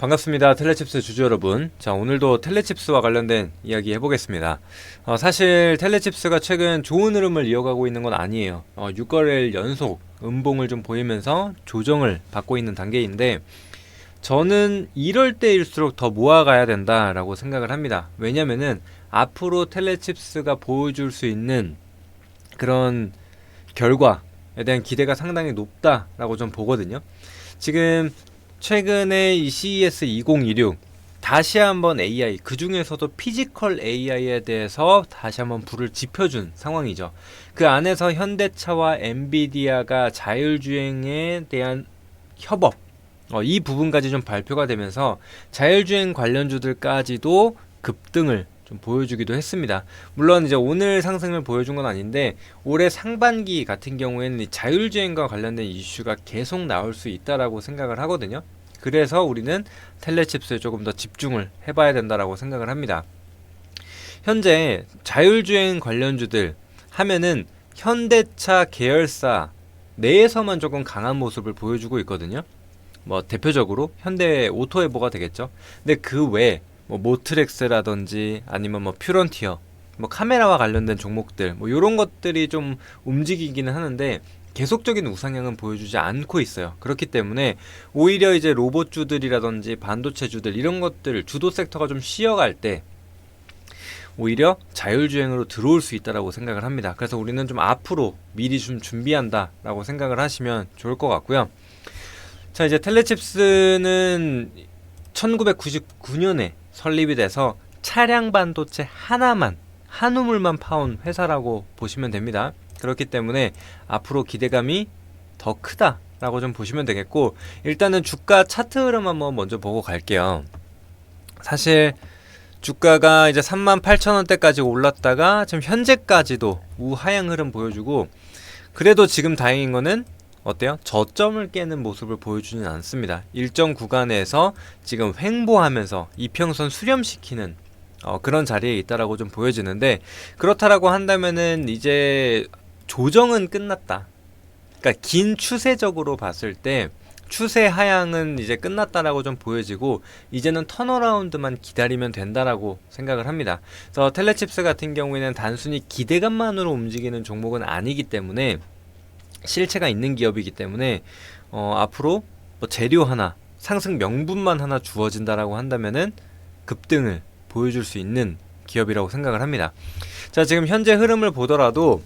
반갑습니다. 텔레칩스 주주 여러분. 자, 오늘도 텔레칩스와 관련된 이야기 해보겠습니다. 어, 사실 텔레칩스가 최근 좋은 흐름을 이어가고 있는 건 아니에요. 어, 6거래일 연속 음봉을 좀 보이면서 조정을 받고 있는 단계인데, 저는 이럴 때일수록 더 모아가야 된다라고 생각을 합니다. 왜냐면은 앞으로 텔레칩스가 보여줄 수 있는 그런 결과에 대한 기대가 상당히 높다라고 좀 보거든요. 지금 최근에 이 CES 2026 다시 한번 AI 그 중에서도 피지컬 AI에 대해서 다시 한번 불을 지펴준 상황이죠. 그 안에서 현대차와 엔비디아가 자율주행에 대한 협업 어, 이 부분까지 좀 발표가 되면서 자율주행 관련주들까지도 급등을 좀 보여주기도 했습니다. 물론 이제 오늘 상승을 보여준 건 아닌데 올해 상반기 같은 경우에는 이 자율주행과 관련된 이슈가 계속 나올 수 있다라고 생각을 하거든요. 그래서 우리는 텔레칩스에 조금 더 집중을 해봐야 된다라고 생각을 합니다. 현재 자율주행 관련주들 하면은 현대차 계열사 내에서만 조금 강한 모습을 보여주고 있거든요. 뭐 대표적으로 현대 오토에보가 되겠죠. 근데 그 외에 뭐 모트렉스라든지 아니면 뭐 퓨런티어 뭐 카메라와 관련된 종목들 뭐 이런 것들이 좀 움직이기는 하는데 계속적인 우상향은 보여주지 않고 있어요. 그렇기 때문에 오히려 이제 로봇주들이라든지 반도체주들 이런 것들 주도 섹터가 좀 쉬어갈 때 오히려 자율주행으로 들어올 수 있다라고 생각을 합니다. 그래서 우리는 좀 앞으로 미리 좀 준비한다라고 생각을 하시면 좋을 것 같고요. 자 이제 텔레칩스는 1999년에 설립이 돼서 차량 반도체 하나만 한 우물만 파온 회사라고 보시면 됩니다. 그렇기 때문에 앞으로 기대감이 더 크다라고 좀 보시면 되겠고 일단은 주가 차트 흐름 한번 먼저 보고 갈게요. 사실 주가가 이제 38,000원대까지 올랐다가 지금 현재까지도 우하향 흐름 보여주고 그래도 지금 다행인 거는 어때요? 저점을 깨는 모습을 보여주진 않습니다. 일정 구간에서 지금 횡보하면서 이평선 수렴시키는 어, 그런 자리에 있다라고 좀 보여지는데 그렇다라고 한다면은 이제 조정은 끝났다. 그러니까 긴 추세적으로 봤을 때 추세 하향은 이제 끝났다라고 좀 보여지고 이제는 턴어라운드만 기다리면 된다라고 생각을 합니다. 그래서 텔레칩스 같은 경우에는 단순히 기대감만으로 움직이는 종목은 아니기 때문에 실체가 있는 기업이기 때문에 어, 앞으로 뭐 재료 하나 상승 명분만 하나 주어진다라고 한다면은 급등을 보여줄 수 있는 기업이라고 생각을 합니다. 자 지금 현재 흐름을 보더라도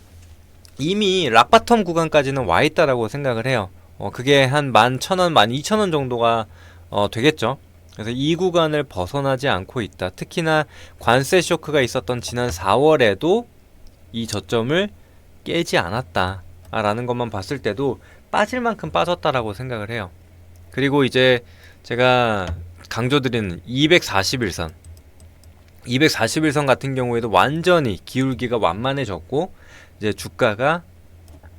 이미 락바텀 구간까지는 와 있다라고 생각을 해요. 어, 그게 한 11,000원, 12,000원 정도가 어, 되겠죠. 그래서 이 구간을 벗어나지 않고 있다. 특히나 관세 쇼크가 있었던 지난 4월에도 이 저점을 깨지 않았다. 라는 것만 봤을 때도 빠질 만큼 빠졌다라고 생각을 해요. 그리고 이제 제가 강조드리는 241선 241선 같은 경우에도 완전히 기울기가 완만해졌고 이제 주가가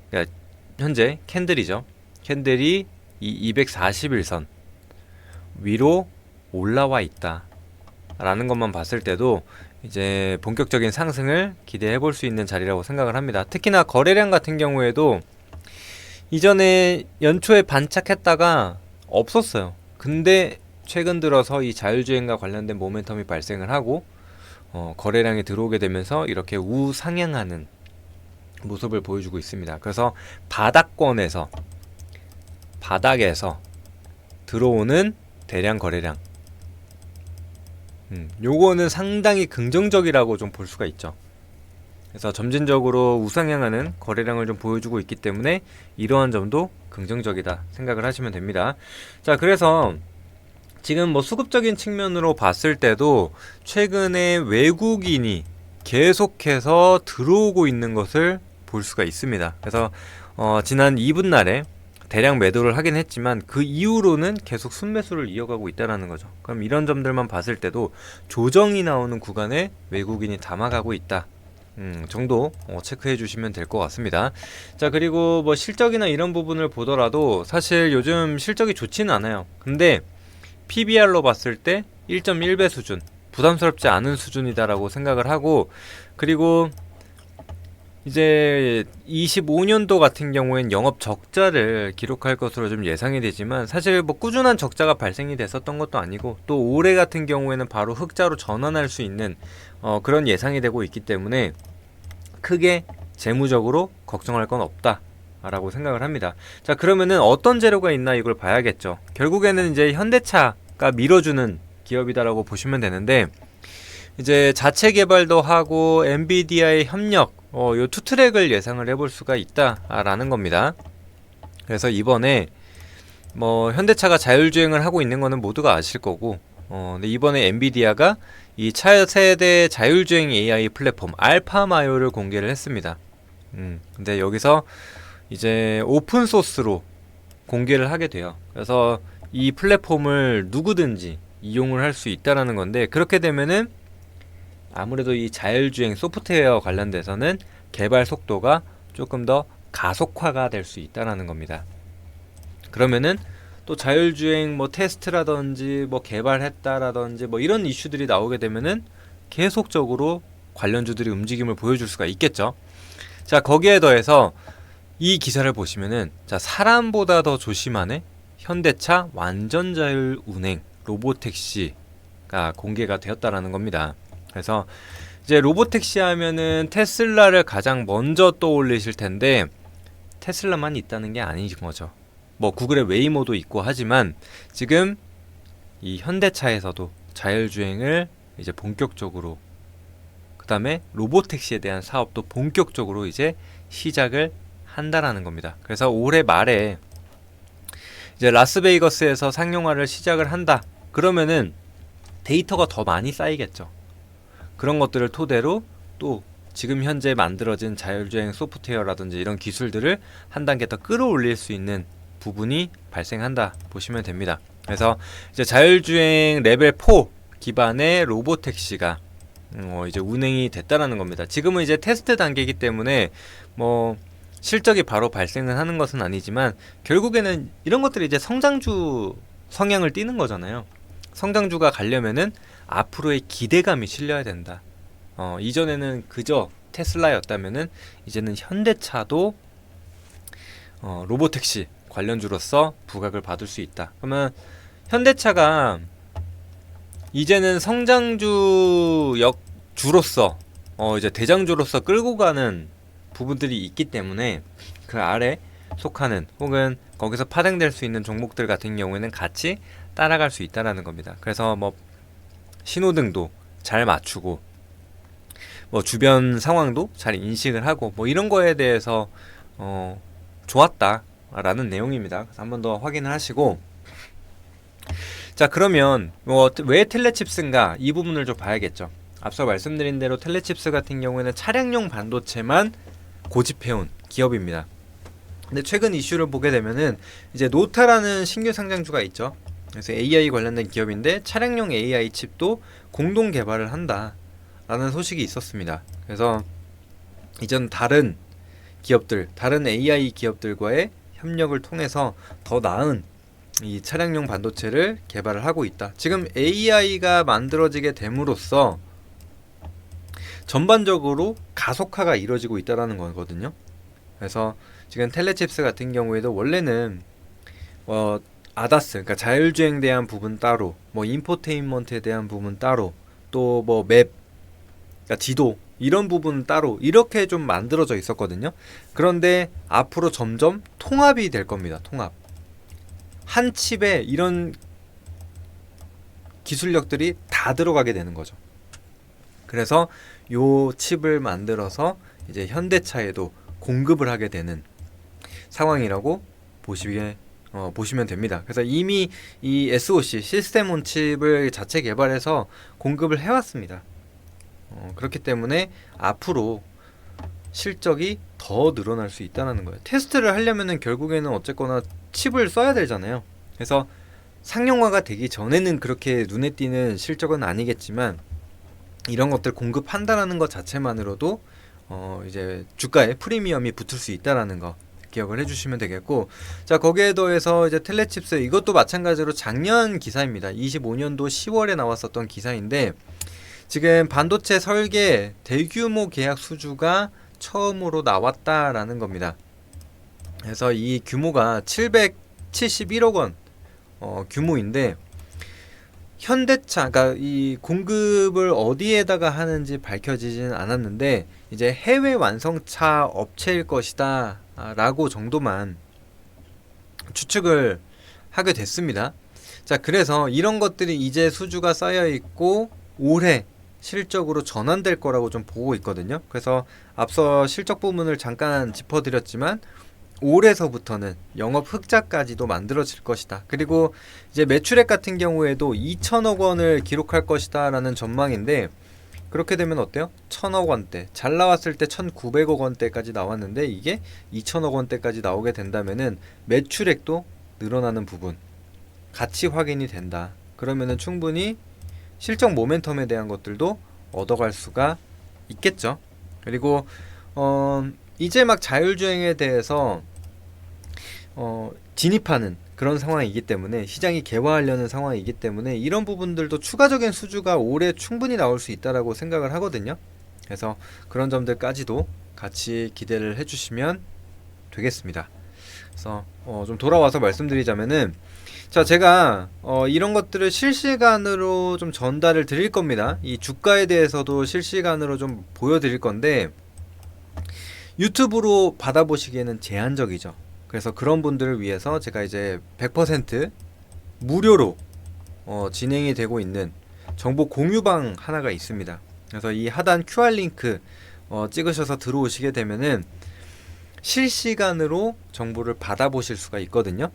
그러니까 현재 캔들이죠. 캔들이 이 241선 위로 올라와 있다. 라는 것만 봤을 때도 이제 본격적인 상승을 기대해 볼 수 있는 자리라고 생각을 합니다. 특히나 거래량 같은 경우에도 이전에 연초에 반짝했다가 없었어요. 근데 최근 들어서 이 자율주행과 관련된 모멘텀이 발생을 하고 어, 거래량이 들어오게 되면서 이렇게 우상향하는 모습을 보여주고 있습니다. 그래서 바닥권에서 바닥에서 들어오는 대량 거래량 음, 요거는 상당히 긍정적이라고 좀 볼 수가 있죠. 그래서 점진적으로 우상향하는 거래량을 좀 보여주고 있기 때문에 이러한 점도 긍정적이다 생각을 하시면 됩니다. 자, 그래서 지금 뭐 수급적인 측면으로 봤을 때도 최근에 외국인이 계속해서 들어오고 있는 것을 볼 수가 있습니다. 그래서 어, 지난 2분 날에 대량 매도를 하긴 했지만 그 이후로는 계속 순매수를 이어가고 있다는 거죠. 그럼 이런 점들만 봤을 때도 조정이 나오는 구간에 외국인이 담아가고 있다. 음, 정도 어, 체크해 주시면 될 것 같습니다. 자, 그리고 뭐 실적이나 이런 부분을 보더라도 사실 요즘 실적이 좋지는 않아요. 근데 PBR로 봤을 때 1.1배 수준, 부담스럽지 않은 수준이다라고 생각을 하고, 그리고 이제 25년도 같은 경우엔 영업 적자를 기록할 것으로 좀 예상이 되지만 사실 뭐 꾸준한 적자가 발생이 됐었던 것도 아니고 또 올해 같은 경우에는 바로 흑자로 전환할 수 있는 어, 그런 예상이 되고 있기 때문에 크게 재무적으로 걱정할 건 없다. 라고 생각을 합니다. 자, 그러면은 어떤 재료가 있나 이걸 봐야겠죠. 결국에는 이제 현대차가 밀어주는 기업이다라고 보시면 되는데, 이제 자체 개발도 하고 엔비디아의 협력, 어, 요 투 트랙을 예상을 해볼 수가 있다라는 겁니다. 그래서 이번에 뭐 현대차가 자율주행을 하고 있는 거는 모두가 아실 거고, 어, 근데 이번에 엔비디아가 이 차세대 자율주행 AI 플랫폼 알파마요를 공개를 했습니다. 음, 근데 여기서 이제 오픈 소스로 공개를 하게 돼요. 그래서 이 플랫폼을 누구든지 이용을 할 수 있다라는 건데 그렇게 되면은 아무래도 이 자율주행 소프트웨어 관련돼서는 개발 속도가 조금 더 가속화가 될 수 있다라는 겁니다. 그러면은 또 자율주행 뭐 테스트라든지 뭐 개발했다라든지 뭐 이런 이슈들이 나오게 되면은 계속적으로 관련주들이 움직임을 보여줄 수가 있겠죠. 자 거기에 더해서 이 기사를 보시면은 자 사람보다 더 조심하네 현대차 완전 자율 운행 로보택시가 공개가 되었다라는 겁니다. 그래서 이제 로보택시 하면은 테슬라를 가장 먼저 떠올리실 텐데 테슬라만 있다는 게 아닌 거죠. 뭐 구글의 웨이모도 있고 하지만 지금 이 현대차에서도 자율주행을 이제 본격적으로 그 다음에 로보택시에 대한 사업도 본격적으로 이제 시작을 한다라는 겁니다. 그래서 올해 말에 이제 라스베이거스에서 상용화를 시작을 한다. 그러면은 데이터가 더 많이 쌓이겠죠. 그런 것들을 토대로 또 지금 현재 만들어진 자율주행 소프트웨어라든지 이런 기술들을 한 단계 더 끌어올릴 수 있는 부분이 발생한다 보시면 됩니다. 그래서 이제 자율주행 레벨 4 기반의 로보택시가 어 이제 운행이 됐다라는 겁니다. 지금은 이제 테스트 단계이기 때문에 뭐 실적이 바로 발생을 하는 것은 아니지만 결국에는 이런 것들이 이제 성장주 성향을 띠는 거잖아요. 성장주가 가려면은 앞으로의 기대감이 실려야 된다. 어, 이전에는 그저 테슬라였다면은 이제는 현대차도 어, 로보택시 관련주로서 부각을 받을 수 있다. 그러면 현대차가 이제는 성장주 역 주로서 어, 이제 대장주로서 끌고 가는 부분들이 있기 때문에 그 아래 속하는 혹은 거기서 파생될 수 있는 종목들 같은 경우에는 같이 따라갈 수 있다라는 겁니다. 그래서 뭐 신호등도 잘 맞추고 뭐 주변 상황도 잘 인식을 하고 뭐 이런 거에 대해서 어 좋았다라는 내용입니다. 그래서 한 번 더 확인을 하시고 자 그러면 뭐 왜 텔레칩스인가 이 부분을 좀 봐야겠죠. 앞서 말씀드린 대로 텔레칩스 같은 경우에는 차량용 반도체만 고집해온 기업입니다. 근데 최근 이슈를 보게 되면은 이제 노타라는 신규 상장주가 있죠. 그래서 AI 관련된 기업인데 차량용 AI 칩도 공동 개발을 한다라는 소식이 있었습니다. 그래서 이전 다른 기업들, 다른 AI 기업들과의 협력을 통해서 더 나은 이 차량용 반도체를 개발을 하고 있다. 지금 AI가 만들어지게 됨으로써 전반적으로 가속화가 이루어지고 있다라는 거거든요. 그래서 지금 텔레칩스 같은 경우에도 원래는 어 아다스 그러니까 자율주행 대한 부분 따로 뭐 인포테인먼트에 대한 부분 따로 또 뭐 맵 그러니까 지도 이런 부분 따로 이렇게 좀 만들어져 있었거든요. 그런데 앞으로 점점 통합이 될 겁니다. 통합. 한 칩에 이런 기술력들이 다 들어가게 되는 거죠. 그래서 요 칩을 만들어서 이제 현대차에도 공급을 하게 되는 상황이라고 보시게 어, 보시면 됩니다. 그래서 이미 이 SoC 시스템 온 칩을 자체 개발해서 공급을 해왔습니다. 어, 그렇기 때문에 앞으로 실적이 더 늘어날 수 있다는 거예요. 테스트를 하려면은 결국에는 어쨌거나 칩을 써야 되잖아요. 그래서 상용화가 되기 전에는 그렇게 눈에 띄는 실적은 아니겠지만 이런 것들 공급한다라는 것 자체만으로도 어 이제 주가에 프리미엄이 붙을 수 있다라는 거 기억을 해주시면 되겠고 자 거기에 더해서 이제 텔레칩스 이것도 마찬가지로 작년 기사입니다 25년도 10월에 나왔었던 기사인데 지금 반도체 설계 대규모 계약 수주가 처음으로 나왔다라는 겁니다. 그래서 이 규모가 771억 원 어, 규모인데 현대차, 그러니까 이 공급을 어디에다가 하는지 밝혀지지는 않았는데 이제 해외 완성차 업체일 것이다 라고 정도만 추측을 하게 됐습니다. 자, 그래서 이런 것들이 이제 수주가 쌓여 있고 올해 실적으로 전환될 거라고 좀 보고 있거든요. 그래서 앞서 실적 부분을 잠깐 짚어드렸지만 올해서부터는 영업 흑자까지도 만들어질 것이다. 그리고 이제 매출액 같은 경우에도 2천억 원을 기록할 것이다라는 전망인데 그렇게 되면 어때요? 1천억 원대. 잘 나왔을 때 1,900억 원대까지 나왔는데 이게 2천억 원대까지 나오게 된다면은 매출액도 늘어나는 부분 같이 확인이 된다. 그러면은 충분히 실적 모멘텀에 대한 것들도 얻어갈 수가 있겠죠. 그리고 어 이제 막 자율주행에 대해서 어, 진입하는 그런 상황이기 때문에 시장이 개화하려는 상황이기 때문에 이런 부분들도 추가적인 수주가 올해 충분히 나올 수 있다라고 생각을 하거든요. 그래서 그런 점들까지도 같이 기대를 해주시면 되겠습니다. 그래서 어, 좀 돌아와서 말씀드리자면은 자 제가 어, 이런 것들을 실시간으로 좀 전달을 드릴 겁니다. 이 주가에 대해서도 실시간으로 좀 보여드릴 건데 유튜브로 받아보시기에는 제한적이죠. 그래서 그런 분들을 위해서 제가 이제 100% 무료로 어, 진행이 되고 있는 정보 공유방 하나가 있습니다. 그래서 이 하단 QR 링크 어, 찍으셔서 들어오시게 되면은 실시간으로 정보를 받아보실 수가 있거든요.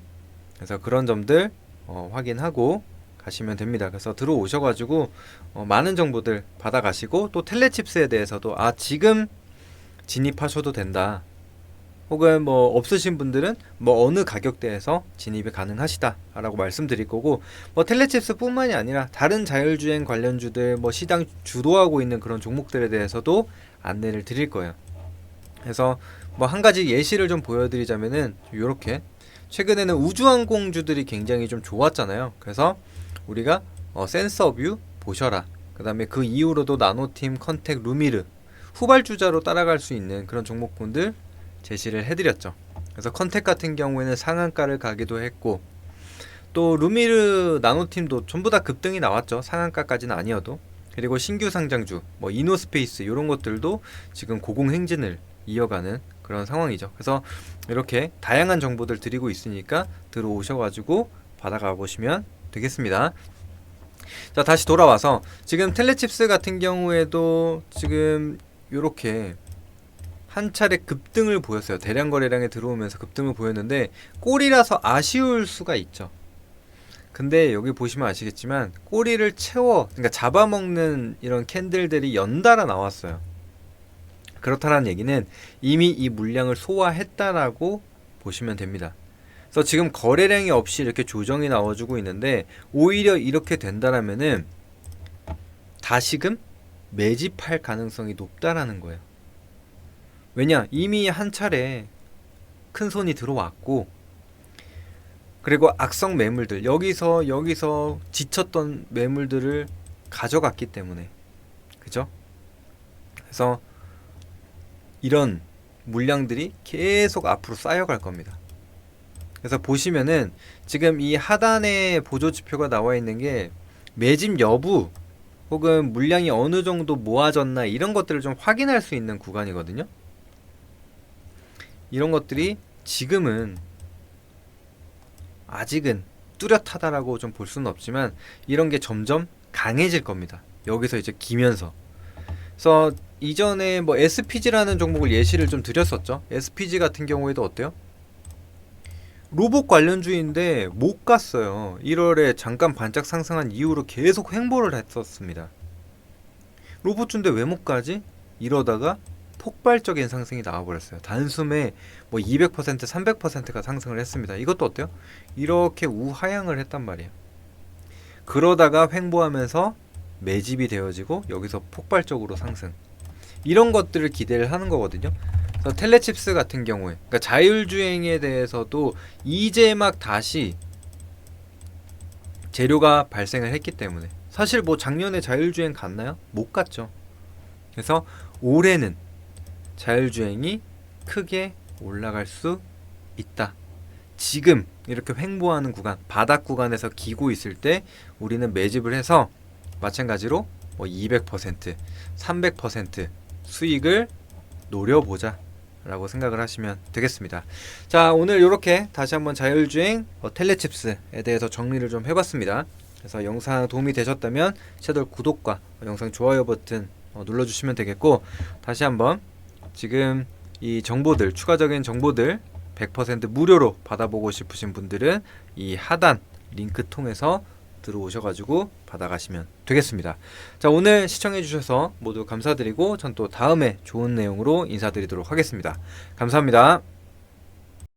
그래서 그런 점들 어, 확인하고 가시면 됩니다. 그래서 들어오셔가지고 어, 많은 정보들 받아가시고 또 텔레칩스에 대해서도 아 지금 진입하셔도 된다. 혹은 뭐 없으신 분들은 뭐 어느 가격대에서 진입이 가능하시다라고 말씀드릴 거고 뭐 텔레칩스뿐만이 아니라 다른 자율주행 관련주들 뭐 시장 주도하고 있는 그런 종목들에 대해서도 안내를 드릴 거예요. 그래서 뭐 한 가지 예시를 좀 보여드리자면은 이렇게 최근에는 우주항공주들이 굉장히 좀 좋았잖아요. 그래서 우리가 어, 센서뷰 보셔라. 그 다음에 그 이후로도 나노팀, 컨택, 루미르 후발주자로 따라갈 수 있는 그런 종목군들 제시를 해드렸죠. 그래서 컨택 같은 경우에는 상한가를 가기도 했고 또 루미르 나노팀도 전부 다 급등이 나왔죠. 상한가까지는 아니어도 그리고 신규 상장주 뭐 이노스페이스 이런 것들도 지금 고공행진을 이어가는 그런 상황이죠. 그래서 이렇게 다양한 정보들 드리고 있으니까 들어오셔가지고 받아가 보시면 되겠습니다. 자 다시 돌아와서 지금 텔레칩스 같은 경우에도 지금 이렇게 한 차례 급등을 보였어요. 대량 거래량에 들어오면서 급등을 보였는데 꼬리라서 아쉬울 수가 있죠. 근데 여기 보시면 아시겠지만 꼬리를 채워 그러니까 잡아먹는 이런 캔들들이 연달아 나왔어요. 그렇다는 얘기는 이미 이 물량을 소화했다라고 보시면 됩니다. 그래서 지금 거래량이 없이 이렇게 조정이 나와주고 있는데 오히려 이렇게 된다라면은 다시금 매집할 가능성이 높다라는 거예요. 왜냐 이미 한 차례 큰 손이 들어왔고 그리고 악성 매물들 여기서 여기서 지쳤던 매물들을 가져갔기 때문에 그죠? 그래서 이런 물량들이 계속 앞으로 쌓여갈 겁니다. 그래서 보시면은 지금 이 하단에 보조 지표가 나와 있는 게 매집 여부 혹은 물량이 어느 정도 모아졌나 이런 것들을 좀 확인할 수 있는 구간이거든요. 이런 것들이 지금은 아직은 뚜렷하다라고 좀 볼 수는 없지만 이런 게 점점 강해질 겁니다. 여기서 이제 기면서. 그래서 이전에 뭐 SPG라는 종목을 예시를 좀 드렸었죠. SPG 같은 경우에도 어때요? 로봇 관련주인데 못 갔어요. 1월에 잠깐 반짝 상승한 이후로 계속 횡보를 했었습니다. 로봇주인데 왜 못 가지? 이러다가 폭발적인 상승이 나와버렸어요. 단숨에 뭐 200%, 300%가 상승을 했습니다. 이것도 어때요? 이렇게 우하향을 했단 말이에요. 그러다가 횡보하면서 매집이 되어지고 여기서 폭발적으로 상승. 이런 것들을 기대를 하는 거거든요. 그래서 텔레칩스 같은 경우에 그러니까 자율주행에 대해서도 이제 막 다시 재료가 발생을 했기 때문에 사실 뭐 작년에 자율주행 갔나요? 못 갔죠. 그래서 올해는 자율주행이 크게 올라갈 수 있다. 지금 이렇게 횡보하는 구간, 바닥 구간에서 기고 있을 때 우리는 매집을 해서 마찬가지로 뭐 200%, 300% 수익을 노려보자. 라고 생각을 하시면 되겠습니다. 자, 오늘 이렇게 다시 한번 자율주행 어, 텔레칩스에 대해서 정리를 좀 해봤습니다. 그래서 영상 도움이 되셨다면 채널 구독과 영상 좋아요 버튼 어, 눌러주시면 되겠고 다시 한번 지금 이 정보들 추가적인 정보들 100% 무료로 받아보고 싶으신 분들은 이 하단 링크 통해서 들어오셔가지고 받아가시면 되겠습니다. 자 오늘 시청해주셔서 모두 감사드리고 전 또 다음에 좋은 내용으로 인사드리도록 하겠습니다. 감사합니다.